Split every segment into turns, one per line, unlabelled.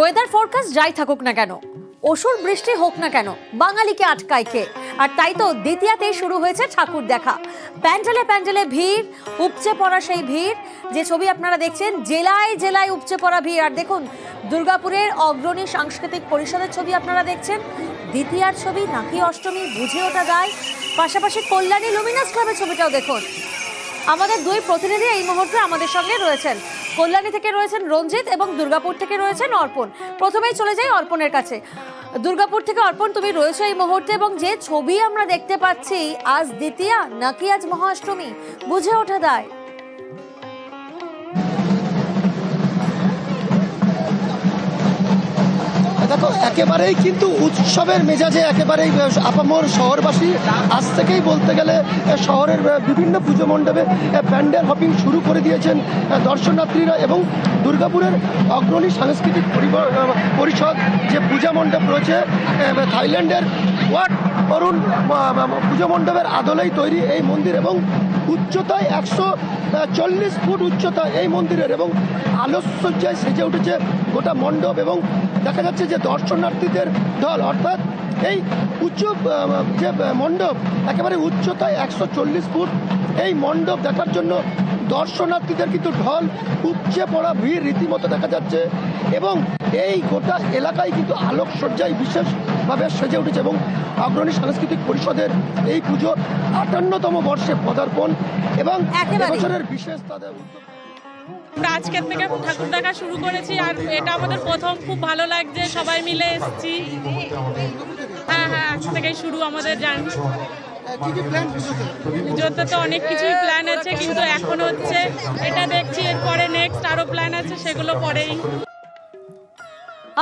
Weather forecast যাই থাকুক না কেন অসুর বৃষ্টি হোক না কেন, বাঙালিকে আটকায় কে? আর তাই তো দ্বিতীয়াতেই শুরু হয়েছে ঠাকুর দেখা। প্যান্ডেলে প্যান্ডেলে ভিড়, উপচে পড়া সেই ভিড়, যে ছবি আপনারা দেখছেন, জেলায় জেলায় উপচে পড়া ভিড়। আর দেখুন, দুর্গাপুরের অগ্রণী সাংস্কৃতিক পরিষদের ছবি আপনারা দেখছেন, দ্বিতীয়ার ছবি নাকি অষ্টমী, বুঝে ওঠা দায় পাশাপাশি কল্যাণী লুমিনাস ক্লাবের ছবিটাও দেখুন। আমাদের দুই প্রতিনিধি এই মুহূর্তে আমাদের সঙ্গে রয়েছেন। কল্যাণী থেকে রয়েছেন রঞ্জিত এবং দুর্গাপুর থেকে রয়েছেন অর্পণ। প্রথমেই চলে যাই অর্পণের কাছে। দুর্গাপুর থেকে অর্পণ, তুমি রয়েছো এই মুহূর্তে এবং যে ছবি আমরা দেখতে পাচ্ছি, আজ দ্বিতীয়া নাকি আজ মহাষ্টমী? বুঝে ওঠা দায়
একেবারেই কিন্তু উৎসবের মেজাজে একেবারেই আপামর শহরবাসী আজ থেকেই বলতে গেলে শহরের বিভিন্ন পুজো মণ্ডপে প্যান্ডেল হপিং শুরু করে দিয়েছেন দর্শনার্থীরা এবং দুর্গাপুরের অগ্রণী সাংস্কৃতিক পরিষদ যে পূজা মণ্ডপ রয়েছে থাইল্যান্ডের ওয়াট অরুণ পুজো মণ্ডপের আদলেই তৈরি এই মন্দির এবং উচ্চতায় একশো চল্লিশ ফুট উচ্চতা এই মন্দিরের এবং আলোকসজ্জায় সেজে উঠেছে গোটা মণ্ডপ এবং দেখা যাচ্ছে যে দর্শনার্থীদের ঢল অর্থাৎ এই উচ্চ যে মণ্ডপ একেবারে উচ্চতায় একশো চল্লিশ ফুট এই মণ্ডপ দেখার জন্য দর্শনার্থীদের কিন্তু ঢল উপচে পড়া ভিড় রীতিমতো দেখা যাচ্ছে এবং এই গোটা এলাকায় কিন্তু আলোকসজ্জায় বিশেষভাবে সেজে উঠেছে এবং অগ্রণী সাংস্কৃতিক পরিষদের এই পুজো আটান্নতম বর্ষে পদার্পণ এবং। এবছরের বিশেষ তাদের উদ্যোগ
আমরা আজকের থেকে ঠাকুর দেখা শুরু করেছি আর এটা আমাদের প্রথম। খুব ভালো লাগছে, সবাই মিলে এসেছি। হ্যাঁ হ্যাঁ আজ থেকেই শুরু আমাদের জান পুজোতে তো অনেক কিছুই প্ল্যান আছে, কিন্তু এখন হচ্ছে এটা দেখছি, এরপরে নেক্সট আরও প্ল্যান আছে, সেগুলো পরেই।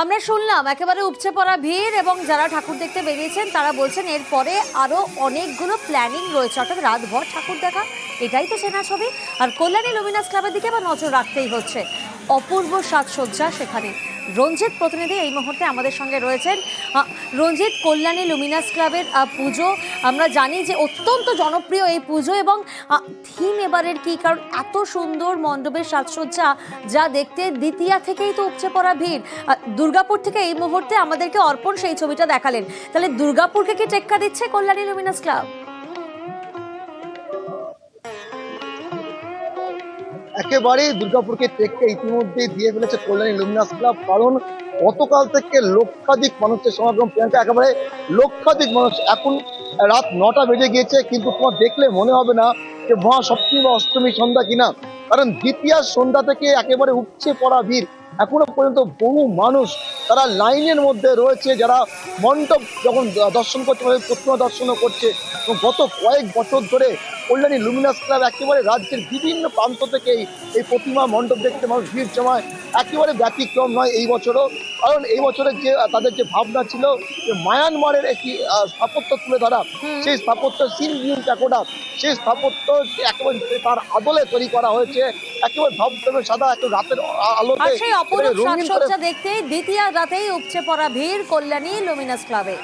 আমরা শুনলাম, একেবারে উপচে পড়া ভিড় এবং যারা ঠাকুর দেখতে বেরিয়েছেন, তারা বলছেন এরপরে আরও অনেকগুলো প্ল্যানিং রয়েছে। অর্থাৎ রাতভর ঠাকুর দেখা, এটাই তো সেনা ছবি। আর কল্যাণী লুমিনাস ক্লাবের দিকে আবার নজর রাখতেই হচ্ছে। অপূর্ব সাজসজ্জা সেখানে। রঞ্জিত প্রতিনিধি এই মুহূর্তে আমাদের সঙ্গে রয়েছেন রঞ্জিত কল্যাণী লুমিনাস ক্লাবের পুজো। আমরা জানি যে অত্যন্ত জনপ্রিয় এই পুজো এবং থিম এবারের কি? কারণ এত সুন্দর মণ্ডপের সাজসজ্জা যা দেখতে দ্বিতীয়া থেকেই তো উপচে পড়া ভিড়। দুর্গাপুর থেকে এই মুহূর্তে আমাদেরকে অর্পণ সেই ছবিটা দেখালেন। তাহলে দুর্গাপুরকে কি টেক্কা দিচ্ছে কল্যাণী লুমিনাস ক্লাব?
একেবারেই দুর্গাপুরকে টেককে ইতিমধ্যে দিয়ে ফেলেছে কল্যাণী লুমিনাস ক্লাব, কারণ গতকাল থেকে লক্ষাধিক মানুষের সমাগম, প্রিয়াঙ্কা একেবারে লক্ষাধিক মানুষ। এখন রাত নটা বেজে গিয়েছে, কিন্তু তোমার দেখলে মনে হবে না যে মহা সপ্তমী বা অষ্টমী সন্ধ্যা কিনা। কারণ দ্বিতীয় সন্ধ্যা থেকে একেবারে উপচে পড়া ভিড়। এখনও পর্যন্ত বহু মানুষ তারা লাইনের মধ্যে রয়েছে যারা মণ্ডপ যখন দর্শন করছে তাদের প্রতিমা দর্শনও করছে। এবং গত কয়েক বছর ধরে কল্যাণী লুমিনাস ক্লাব একেবারে রাজ্যের বিভিন্ন প্রান্ত থেকে এই- প্রতিমা মণ্ডপ দেখতে মানুষ ভিড় জমায়। একেবারে ব্যতিক্রম নয় এই বছরও। কারণ এই বছরের যে তাদের যে ভাবনা ছিল যে মায়ানমারের একটি স্থাপত্য তুলে ধরা সেই স্থাপত্য সিন ভিউন প্যাকোডা সেই স্থাপত্য একেবারে তার আদলে তৈরি করা হয়েছে। একেবারে ধবধবে সাদা একটু রাতের আলোতে।
দেখতে দ্বিতীয় রাতেই উপচে পড়া ভিড় কল্যাণী লুমিনাস ক্লাবে।